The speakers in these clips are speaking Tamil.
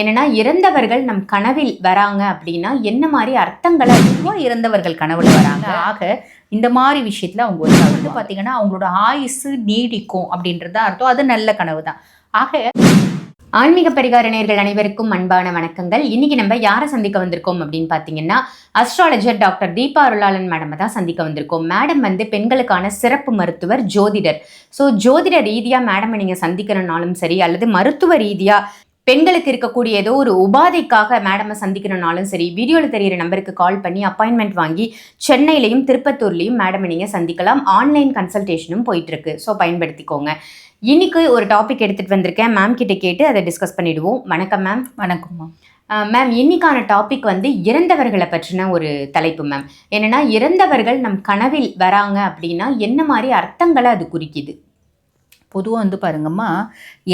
என்னன்னா இறந்தவர்கள் நம் கனவில் வராங்க அப்படின்னா என்ன மாதிரி அர்த்தங்களை இறந்தவர்கள் கனவுல வராங்க? ஆக இந்த மாதிரி விஷயத்துல அவங்க வந்து பார்த்தீங்கன்னா அவங்களோட ஆயுசு நீடிக்கும் அப்படின்றது அர்த்தம். அது நல்ல கனவு தான். ஆக ஆன்மீக பரிகார நேயர்கள் அனைவருக்கும் அன்பான வணக்கங்கள். இன்னைக்கு நம்ம யாரை சந்திக்க வந்திருக்கோம் அப்படின்னு பார்த்தீங்கன்னா astrologer doctor Deepa Arulalan madam தான் சந்திக்க வந்திருக்கோம். மேடம் வந்து பெண்களுக்கான சிறப்பு மருத்துவர் ஜோதிடர். ஸோ ஜோதிட ரீதியாக மேடமை நீங்கள் சந்திக்கணும்னாலும் சரி அல்லது மருத்துவ ரீதியாக பெண்களுக்கு இருக்கக்கூடிய ஏதோ ஒரு உபாதைக்காக மேடமை சந்திக்கணும்னாலும் சரி வீடியோவில் தெரியிற நம்பருக்கு கால் பண்ணி அப்பாயின்மெண்ட் வாங்கி சென்னையிலையும் திருப்பத்தூர்லையும் மேடமை நீங்கள் சந்திக்கலாம். ஆன்லைன் கன்சல்டேஷனும் போயிட்டு இருக்கு ஸோ பயன்படுத்திக்கோங்க. இன்னைக்கு ஒரு டாபிக் எடுத்துட்டு வந்திருக்கேன். மேம் கிட்ட கேட்டு அதை டிஸ்கஸ் பண்ணிடுவோம். வணக்கம் மேம் வணக்கம்மா மேம் இன்னைக்கான டாபிக் வந்து இறந்தவர்களை பற்றின ஒரு தலைப்பு மேம் என்னன்னா இறந்தவர்கள் நம் கனவில் வராங்க அப்படின்னா என்ன மாதிரி அர்த்தங்களை அது குறிக்குது? பொதுவாக வந்து பாருங்கம்மா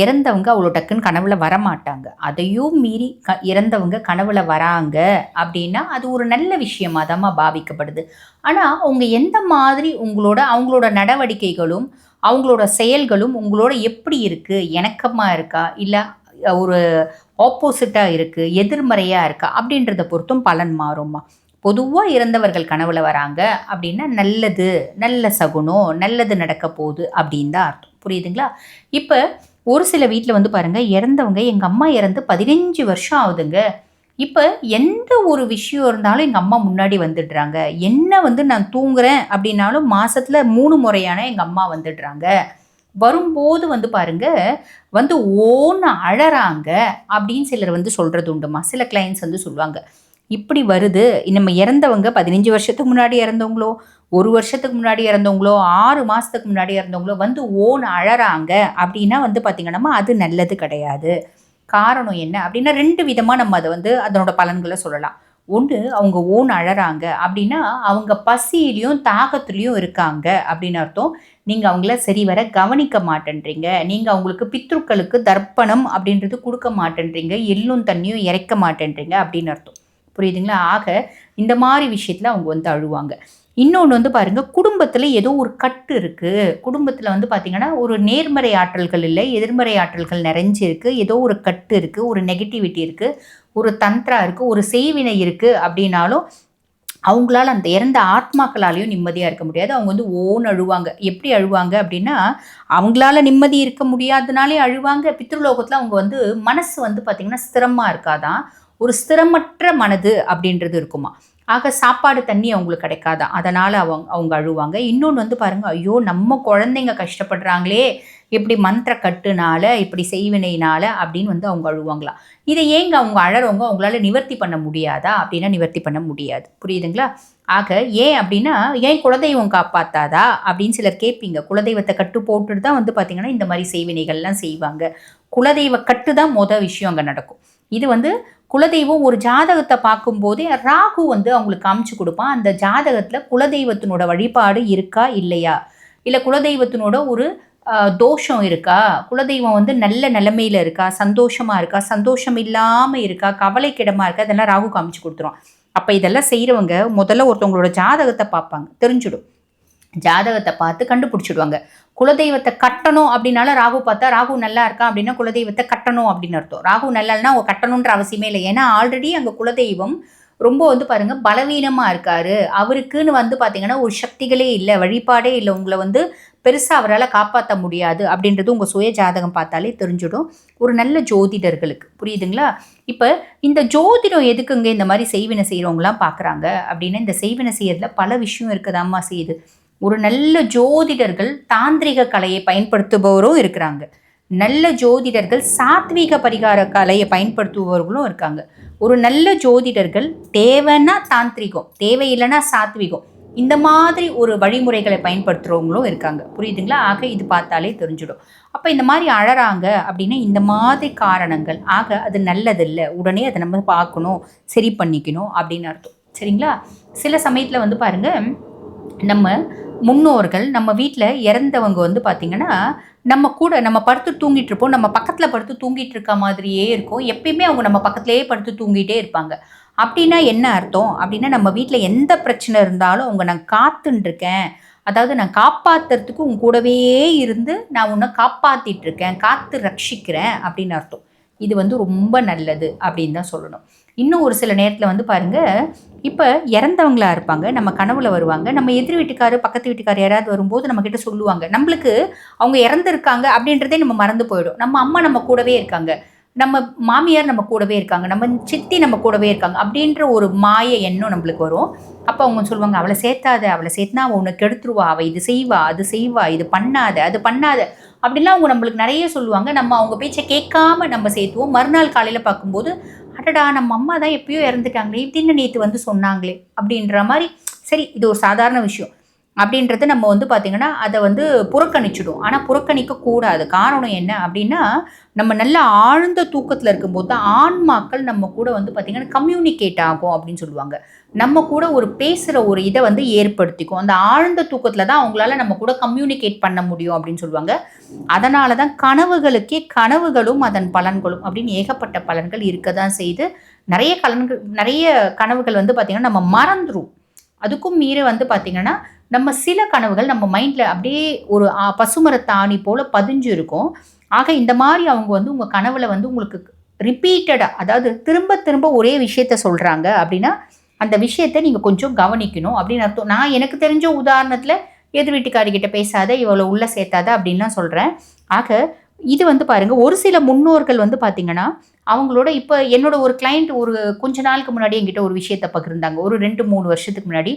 இறந்தவங்க அவ்வளோ டக்குன்னு கனவுல வரமாட்டாங்க. அதையும் மீறி க இறந்தவங்க கனவுல வராங்க அப்படின்னா அது ஒரு நல்ல விஷயமாக தாம்மா பாவிக்கப்படுது. ஆனால் அவங்க எந்த மாதிரி உங்களோட அவங்களோட நடவடிக்கைகளும் அவங்களோட செயல்களும் உங்களோட எப்படி இருக்குது இணக்கமாக இருக்கா? இல்லை ஒரு ஆப்போசிட்டாக இருக்குது எதிர்மறையாக இருக்கா? அப்படின்றத பொறுத்தும் பலன் மாறும்மா. பொதுவாக இறந்தவர்கள் கனவுல வராங்க அப்படின்னா நல்லது நல்ல சகுனம் நல்லது நடக்க போகுது அப்படின்னு தான் அர்த்தம். புரியுதுங்களா? இப்போ ஒரு சில வீட்டில் வந்து பாருங்கள் இறந்தவங்க எங்கள் அம்மா இறந்து பதினஞ்சு வருஷம் ஆகுதுங்க. இப்போ எந்த ஒரு விஷயம் இருந்தாலும் எங்கள் அம்மா முன்னாடி வந்துடுறாங்க. என்ன வந்து நான் தூங்குறேன் அப்படின்னாலும் மாதத்தில் மூணு முறையான எங்கள் அம்மா வந்துடுறாங்க. வரும்போது வந்து பாருங்க வந்து ஓன்னு அழறாங்க அப்படின்னு சிலர் வந்து சொல்கிறது உண்டுமா? சில கிளைண்ட்ஸ் வந்து சொல்லுவாங்க. இப்படி வருது நம்ம இறந்தவங்க பதினஞ்சு வருஷத்துக்கு முன்னாடி இறந்தவங்களோ ஒரு வருஷத்துக்கு முன்னாடி இறந்தவங்களோ ஆறு மாதத்துக்கு முன்னாடி இறந்தவங்களோ வந்து ஓன் அழறாங்க அப்படின்னா வந்து பார்த்திங்கன்னா அது நல்லது கிடையாது. காரணம் என்ன அப்படின்னா ரெண்டு விதமாக நம்ம அதை வந்து அதனோட பலன்களை சொல்லலாம். ஒன்று அவங்க ஓன் அழறாங்க அப்படின்னா அவங்க பசியிலையும் தாகத்துலேயும் இருக்காங்க அப்படின்னு அர்த்தம். நீங்கள் அவங்கள சரிவர கவனிக்க மாட்டேன்றீங்க. நீங்கள் அவங்களுக்கு பித்ருக்களுக்கு தர்ப்பணம் அப்படின்றது கொடுக்க மாட்டேன்றீங்க. எள்ளும் தண்ணியும் இறைக்க மாட்டேன்றீங்க அப்படின்னு அர்த்தம். புரியுதுங்களா? ஆக இந்த மாதிரி விஷயத்தில் அவங்க வந்து அழுவாங்க. இன்னொன்று வந்து பாருங்கள் குடும்பத்தில் ஏதோ ஒரு கட்டு இருக்குது குடும்பத்தில் வந்து பார்த்திங்கன்னா ஒரு நேர்மறை ஆற்றல்கள் இல்லை எதிர்மறை ஆற்றல்கள் நிறைஞ்சிருக்கு ஏதோ ஒரு கட்டு இருக்குது ஒரு நெகட்டிவிட்டி இருக்குது ஒரு தந்திரா இருக்குது ஒரு செய்வினை இருக்குது அப்படின்னாலும் அவங்களால அந்த இறந்த ஆத்மாக்களாலையும் நிம்மதியாக இருக்க முடியாது. அவங்க வந்து ஓன் அழுவாங்க. எப்படி அழுவாங்க அப்படின்னா அவங்களால நிம்மதி இருக்க முடியாதனாலே அழுவாங்க. பித்ருலோகத்தில் அவங்க வந்து மனசு வந்து பார்த்திங்கன்னா ஸ்திரமாக இருக்காதான். ஒரு ஸ்திரமற்ற மனது அப்படின்றது இருக்குமா. ஆக சாப்பாடு தண்ணி அவங்களுக்கு கிடைக்காதா? அதனால் அவங்க அவங்க அழுவாங்க. இன்னொன்று வந்து பாருங்கள் ஐயோ நம்ம குழந்தைங்க கஷ்டப்படுறாங்களே இப்படி மந்திர கட்டுனால இப்படி செய்வினைனால அப்படின்னு வந்து அவங்க அழுவாங்களா? இதை ஏங்க அவங்க அழறவங்க அவங்களால நிவர்த்தி பண்ண முடியாதா? அப்படின்னா நிவர்த்தி பண்ண முடியாது. புரியுதுங்களா? ஆக ஏன் அப்படின்னா ஏன் குலதெய்வம் காப்பாத்தாதா? அப்படின்னு சிலர் கேட்பீங்க. குலதெய்வத்தை கட்டு போட்டுட்டு தான் வந்து பார்த்திங்கன்னா இந்த மாதிரி செய்வினைகள்லாம் செய்வாங்க. குலதெய்வ கட்டு தான் மொதல் விஷயம் அங்கே நடக்கும். இது வந்து குலதெய்வம் ஒரு ஜாதகத்தை பார்க்கும்போதே ராகு வந்து அவங்களுக்கு காமிச்சு கொடுப்பான். அந்த ஜாதகத்தில் குலதெய்வத்தினோட வழிபாடு இருக்கா இல்லையா? இல்லை குலதெய்வத்தினோட ஒரு தோஷம் இருக்கா? குலதெய்வம் வந்து நல்ல நிலைமையில் இருக்கா? சந்தோஷமாக இருக்கா? சந்தோஷம் இல்லாமல் இருக்கா? கவலைக்கிடமாக இருக்கா? இதெல்லாம் ராகு காமிச்சு கொடுத்துரும். அப்போ இதெல்லாம் செய்கிறவங்க முதல்ல ஒருத்தவங்களோட ஜாதகத்தை பார்ப்பாங்க. தெரிஞ்சிடும். ஜாதகத்தை பார்த்து கண்டுபிடிச்சிடுவாங்க. குலதெய்வத்தை கட்டணும் அப்படின்னால ராகு பார்த்தா ராகு நல்லா இருக்கா அப்படின்னா குலதெய்வத்தை கட்டணும் அப்படின்னு அர்த்தம். ராகு நல்லால்னா அவங்க கட்டணுன்ற அவசியமே இல்லை. ஏன்னா ஆல்ரெடி அங்கே குலதெய்வம் ரொம்ப வந்து பாருங்க பலவீனமாக இருக்காரு. அவருக்குன்னு வந்து பார்த்தீங்கன்னா ஒரு சக்திகளே இல்லை வழிபாடே இல்லை. உங்களை வந்து பெருசாக அவரால் காப்பாற்ற முடியாது அப்படின்றது உங்கள் சுய ஜாதகம் பார்த்தாலே தெரிஞ்சிடும். ஒரு நல்ல ஜோதிடர்களுக்கு. புரியுதுங்களா? இப்போ இந்த ஜோதிடம் எதுக்குங்க இந்த மாதிரி செய்வினை செய்கிறவங்களாம் பார்க்குறாங்க அப்படின்னா இந்த செய்வினை செய்கிறதுல பல விஷயம் இருக்குதாம்மா செய்யுது. ஒரு நல்ல ஜோதிடர்கள் தாந்திரிக கலையை பயன்படுத்துபவரும் இருக்கிறாங்க. நல்ல ஜோதிடர்கள் சாத்வீக பரிகார கலையை பயன்படுத்துபவர்களும் இருக்காங்க. ஒரு நல்ல ஜோதிடர்கள் தேவைன்னா தாந்திரிகம் தேவையில்லைன்னா சாத்விகம் இந்த மாதிரி ஒரு வழிமுறைகளை பயன்படுத்துகிறவங்களும் இருக்காங்க. புரியுதுங்களா? ஆக இது பார்த்தாலே தெரிஞ்சிடும். அப்போ இந்த மாதிரி அழறாங்க அப்படின்னா இந்த மாதிரி காரணங்கள் ஆக அது நல்லதில்லை உடனே அதை நம்ம பார்க்கணும் சரி பண்ணிக்கணும் அப்படின்னு அர்த்தம். சரிங்களா? சில சமயத்தில் வந்து பாருங்கள் நம்ம முன்னோர்கள் நம்ம வீட்டில் இறந்தவங்க வந்து பார்த்திங்கன்னா நம்ம கூட நம்ம படுத்து தூங்கிட்டு இருப்போம். நம்ம பக்கத்தில் படுத்து தூங்கிட்டு இருக்க மாதிரியே இருக்கும். எப்பயுமே அவங்க நம்ம பக்கத்துலேயே படுத்து தூங்கிட்டே இருப்பாங்க. அப்படின்னா என்ன அர்த்தம்? அப்படின்னா நம்ம வீட்டில் எந்த பிரச்சனை இருந்தாலும் அவங்க நான் காத்துன்ருக்கேன் அதாவது நான் காப்பாற்றுறதுக்கு உன் கூடவே இருந்து நான் உன்னை காப்பாற்றிட்டுருக்கேன் காத்து ரட்சிக்கிறேன். அப்படின்னு அர்த்தம். இது வந்து ரொம்ப நல்லது அப்படின்னு தான் சொல்லணும். இன்னும் ஒரு சில நேரத்தில் வந்து பாருங்கள் இப்போ இறந்தவங்களா இருப்பாங்க நம்ம கனவுல வருவாங்க நம்ம எதிர் வீட்டுக்காரு பக்கத்து வீட்டுக்கார் யாராவது வரும்போது நம்மக்கிட்ட சொல்லுவாங்க நம்மளுக்கு அவங்க இறந்துருக்காங்க அப்படின்றதே நம்ம மறந்து போயிடும். நம்ம அம்மா நம்ம கூடவே இருக்காங்க நம்ம மாமியார் நம்ம கூடவே இருக்காங்க நம்ம சித்தி நம்ம கூடவே இருக்காங்க அப்படின்ற ஒரு மாய எண்ணம் நம்மளுக்கு வரும். அப்போ அவங்க சொல்லுவாங்க அவளை சேர்த்தாத அவளை சேர்த்துனா அவள் உன்னை கெடுத்துருவா அவள் இது செய்வா அது செய்வா இது பண்ணாத அது பண்ணாத. அப்படிலாம் அவங்க நம்மளுக்கு நிறைய சொல்லுவாங்க. நம்ம அவங்க பேச்சை கேட்காம நம்ம சேர்த்துவோம். மறுநாள் காலையில் பார்க்கும்போது அடடா நம்ம அம்மா தான் எப்பயோ இறந்துட்டாங்களே தின்னு நேற்று வந்து சொன்னாங்களே அப்படின்ற மாதிரி சரி இது ஒரு சாதாரண விஷயம். அப்படின்றது நம்ம வந்து பார்த்திங்கன்னா அதை வந்து புறக்கணிச்சிடும். ஆனால் புறக்கணிக்க கூடாது காரணம் என்ன அப்படின்னா நம்ம நல்ல ஆழ்ந்த தூக்கத்தில் இருக்கும்போது தான் ஆன்மாக்கள் நம்ம கூட வந்து பார்த்திங்கன்னா கம்யூனிகேட் ஆகும் அப்படின்னு சொல்லுவாங்க. நம்ம கூட ஒரு பேசுகிற ஒரு இதை வந்து ஏற்படுத்திக்கும். அந்த ஆழ்ந்த தூக்கத்தில் தான் அவங்களால நம்ம கூட கம்யூனிகேட் பண்ண முடியும் அப்படின்னு சொல்லுவாங்க. அதனால தான் கனவுகளுக்கே கனவுகளும் அதன் பலன்களும் அப்படின்னு ஏகப்பட்ட பலன்கள் இருக்க தான் செய்து நிறைய கலன்கள் நிறைய கனவுகள் வந்து பார்த்திங்கன்னா நம்ம மறந்துடும் அதுக்கும் மீறி வந்து பார்த்திங்கன்னா நம்ம சில கனவுகள் நம்ம மைண்டில் அப்படியே ஒரு பசுமரத்தாணி போல் பதிஞ்சு இருக்கும். ஆக இந்த மாதிரி அவங்க வந்து உங்கள் கனவுல வந்து உங்களுக்கு ரிப்பீட்டடாக அதாவது திரும்ப திரும்ப ஒரே விஷயத்த சொல்கிறாங்க அப்படின்னா அந்த விஷயத்தை நீங்கள் கொஞ்சம் கவனிக்கணும் அப்படின்னு அர்த்தம். நான் எனக்கு தெரிஞ்ச உதாரணத்தில் எதிர் வீட்டுக்காரிக்கிட்ட பேசாத இவ்வளோ உள்ளே சேர்த்தாத அப்படின்லாம் சொல்கிறேன் ஆக இது வந்து பாருங்கள் ஒரு சில முன்னோர்கள் வந்து பார்த்திங்கன்னா அவங்களோட இப்போ என்னோட ஒரு கிளைண்ட் ஒரு கொஞ்ச நாளுக்கு முன்னாடி என்கிட்ட ஒரு விஷயத்த பகிர்ந்தாங்க. ஒரு ரெண்டு மூணு வருஷத்துக்கு முன்னாடி.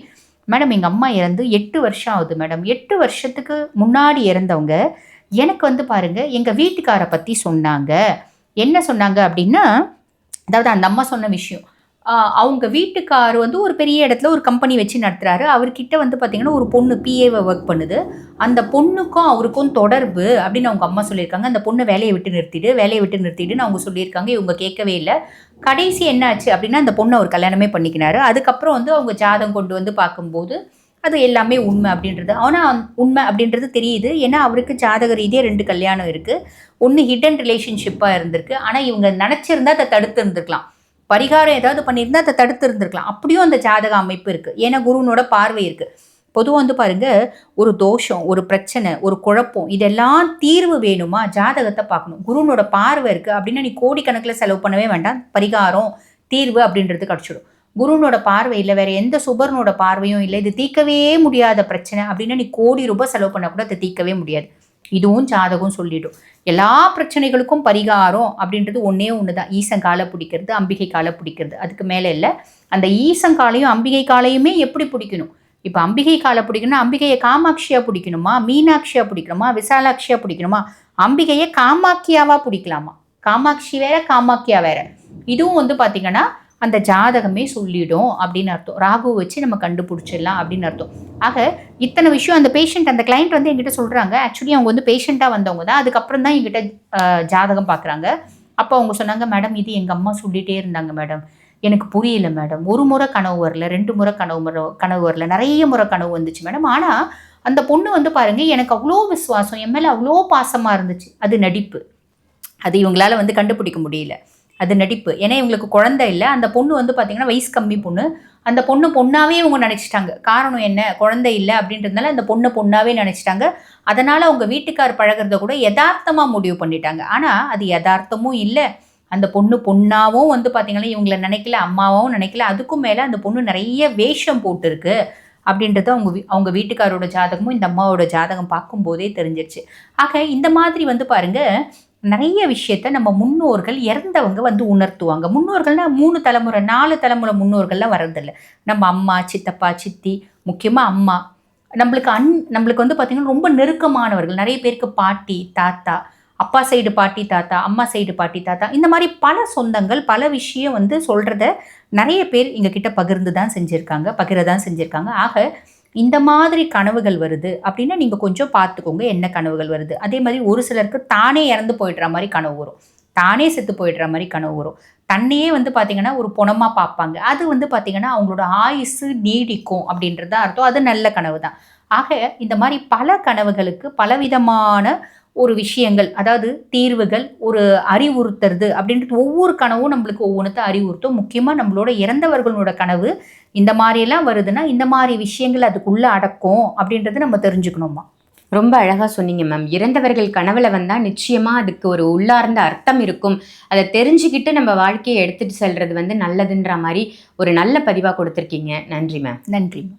மேடம் எங்கள் அம்மா இறந்து எட்டு வருஷம் ஆகுது மேடம். எட்டு வருஷத்துக்கு முன்னாடி இறந்தவங்க எனக்கு வந்து பாருங்கள் எங்கள் வீட்டுக்காரை பற்றி சொன்னாங்க. என்ன சொன்னாங்க அப்படின்னா அதாவது அந்த அம்மா சொன்ன விஷயம் அவங்க வீட்டுக்கார் வந்து ஒரு பெரிய இடத்துல ஒரு கம்பெனி வச்சு நடத்துகிறாரு அவர்கிட்ட வந்து பார்த்திங்கன்னா ஒரு பொண்ணு பிஏவை ஒர்க் பண்ணுது. அந்த பொண்ணுக்கும் அவருக்கும் தொடர்பு அப்படின்னு அவங்க அம்மா சொல்லியிருக்காங்க. அந்த பொண்ணை வேலையை விட்டு நிறுத்திடு வேலையை விட்டு நிறுத்திட்டுன்னு அவங்க சொல்லியிருக்காங்க. இவங்க கேட்கவே இல்லை. கடைசி என்னாச்சு அப்படின்னா அந்த பொண்ணை அவர் கல்யாணமே பண்ணிக்கினாரு. அதுக்கப்புறம் வந்து அவங்க ஜாதகம் கொண்டு வந்து பார்க்கும்போது அது எல்லாமே உண்மை அப்படின்றது. ஆனால் உண்மை அப்படின்றது தெரியுது. ஏன்னா அவருக்கு ஜாதக ரீதியாக ரெண்டு கல்யாணம் இருக்குது ஒன்று ஹிடன் ரிலேஷன்ஷிப்பாக இருந்திருக்கு. ஆனால் இவங்க நினச்சிருந்தா அதை தடுத்து இருந்திருக்கலாம் பரிகாரம் ஏதாவது பண்ணியிருந்தா அதை தடுத்து இருந்திருக்கலாம் அப்படியும் அந்த ஜாதக அமைப்பு இருக்குது ஏன்னா குருவனோட பார்வை இருக்குது பொதுவாக வந்து பாருங்க ஒரு தோஷம் ஒரு பிரச்சனை ஒரு குழப்பம் இதெல்லாம் தீர்வு வேணுமா? ஜாதகத்தை பார்க்கணும். குருவனோட பார்வை இருக்குது அப்படின்னா நீ கோடிக்கணக்கில் செலவு பண்ணவே வேண்டாம். பரிகாரம் தீர்வு அப்படின்றது கிடச்சிடும். குருவனோட பார்வை இல்லை வேறு எந்த சுபர்னோட பார்வையும் இல்லை. இது தீர்க்கவே முடியாத பிரச்சனை அப்படின்னா நீ கோடி ரூபாய் செலவு பண்ணக்கூட கூட அதை தீர்க்கவே முடியாது. இதுவும் ஜாதகம் சொல்லிடும் எல்லா பிரச்சனைகளுக்கும் பரிகாரம் அப்படின்றது ஒன்றே ஒன்று தான் ஈசங்காலை பிடிக்கிறது அம்பிகை காலை பிடிக்கிறது. அதுக்கு மேலே இல்லை. அந்த ஈசங்காலையும் அம்பிகை காலையுமே எப்படி பிடிக்கணும்? இப்போ அம்பிகை காலை பிடிக்கணும்னா அம்பிகையை காமாட்சியாக பிடிக்கணுமா? மீனாட்சியா பிடிக்கணுமா? விசாலாட்சியாக பிடிக்கணுமா? அம்பிகையை காமாக்கியாவாக பிடிக்கலாமா? காமாட்சி வேற காமாக்கியா வேற. இதுவும் வந்து பார்த்திங்கன்னா அந்த ஜாதகமே சொல்லிடும் அப்படின்னு அர்த்தம். ராகு வச்சு நம்ம கண்டுபிடிச்சிடலாம் அப்படின்னு அர்த்தம். ஆக இத்தனை விஷயம் அந்த பேஷண்ட் அந்த கிளைண்ட் வந்து என்கிட்ட சொல்கிறாங்க ஆக்சுவலி அவங்க வந்து பேஷண்ட்டாக வந்தவங்க தான். அதுக்கப்புறம் தான் என்கிட்ட ஜாதகம் பார்க்குறாங்க அப்போ அவங்க சொன்னாங்க மேடம் இது எங்கள் அம்மா சொல்லிகிட்டே இருந்தாங்க மேடம். எனக்கு புரியல மேடம். ஒரு முறை கனவு வரல ரெண்டு முறை கனவு முறை கனவு வரல. நிறைய முறை கனவு வந்துச்சு மேடம். ஆனால் அந்த பொண்ணு வந்து பாருங்கள் எனக்கு அவ்வளோ விசுவாசம் என் மேலே அவ்வளோ பாசமாக இருந்துச்சு. அது நடிப்பு. அது இவங்களால வந்து கண்டுபிடிக்க முடியல. அது நடிப்பு. ஏன்னா இவங்களுக்கு குழந்தை இல்லை. அந்த பொண்ணு வந்து பார்த்தீங்கன்னா வயசு கம்மி பொண்ணு. அந்த பொண்ணு பொண்ணாவே இவங்க நினச்சிட்டாங்க காரணம் என்ன? குழந்தை இல்லை அப்படின்றதுனால அந்த பொண்ணை பொண்ணாவே நினச்சிட்டாங்க அதனால் அவங்க வீட்டுக்கார் பழகுறத கூட யதார்த்தமாக முடிவு பண்ணிட்டாங்க. ஆனால் அது யதார்த்தமும் இல்லை. அந்த பொண்ணு பொண்ணாவும் வந்து பார்த்தீங்கன்னா இவங்கள நினைக்கல அம்மாவும் நினைக்கல. அதுக்கும் மேலே அந்த பொண்ணு நிறைய வேஷம் போட்டிருக்கு அப்படின்றது அவங்க வீ- அவங்க வீட்டுக்காரோட ஜாதகமும் இந்த அம்மாவோட ஜாதகம் பார்க்கும்போதே தெரிஞ்சிருச்சு. ஆக இந்த மாதிரி வந்து பாருங்க நிறைய விஷயத்த நம்ம முன்னோர்கள் இறந்தவங்க வந்து உணர்த்துவாங்க. முன்னோர்கள்னா மூணு தலைமுறை நாலு தலைமுறை முன்னோர்கள்லாம் வர்றதில்ல. நம்ம அம்மா சித்தப்பா சித்தி முக்கியமாக அம்மா. நம்மளுக்கு அன் நம்மளுக்கு வந்து பார்த்திங்கன்னா ரொம்ப நெருக்கமானவர்கள். நிறைய பேருக்கு பாட்டி தாத்தா அப்பா சைடு பாட்டி தாத்தா அம்மா சைடு பாட்டி தாத்தா. இந்த மாதிரி பல சொந்தங்கள் பல விஷயம் வந்து சொல்கிறத நிறைய பேர் எங்ககிட்ட பகிர்ந்து தான் செஞ்சுருக்காங்க பகிர தான் செஞ்சுருக்காங்க. ஆக இந்த மாதிரி கனவுகள் வருது அப்படின்னா நீங்கள் கொஞ்சம் பார்த்துக்கோங்க என்ன கனவுகள் வருது. அதே மாதிரி ஒரு சிலருக்கு தானே இறந்து போயிடுற மாதிரி கனவு வரும். தானே செத்து போயிடுற மாதிரி கனவு வரும். தன்னையே வந்து பார்த்திங்கன்னா ஒரு புணமாக பார்ப்பாங்க. அது வந்து பார்த்திங்கன்னா அவங்களோட ஆயுசு நீடிக்கும் அப்படின்றது தான் அர்த்தம். அது நல்ல கனவு தான் ஆக இந்த மாதிரி பல கனவுகளுக்கு பலவிதமான ஒரு விஷயங்கள் அதாவது தீர்வுகள் ஒரு அறிவுறுத்துறது அப்படின்றது ஒவ்வொரு கனவும் நம்மளுக்கு ஒவ்வொன்றத்தை அறிவுறுத்தும். முக்கியமாக நம்மளோட இறந்தவர்களோட கனவு இந்த மாதிரியெல்லாம் வருதுன்னா இந்த மாதிரி விஷயங்கள் அதுக்குள்ளே அடக்கும் அப்படின்றது நம்ம தெரிஞ்சுக்கணுமா ரொம்ப அழகா சொன்னீங்க மேம். இறந்தவர்கள் கனவுல வந்தா நிச்சயமா அதுக்கு ஒரு உள்ளார்ந்த அர்த்தம் இருக்கும். அதை தெரிஞ்சுக்கிட்டு நம்ம வாழ்க்கையை எடுத்துட்டு செல்றது வந்து நல்லதுன்ற மாதிரி ஒரு நல்ல பதிவா கொடுத்துருக்கீங்க. நன்றி மேம். நன்றி.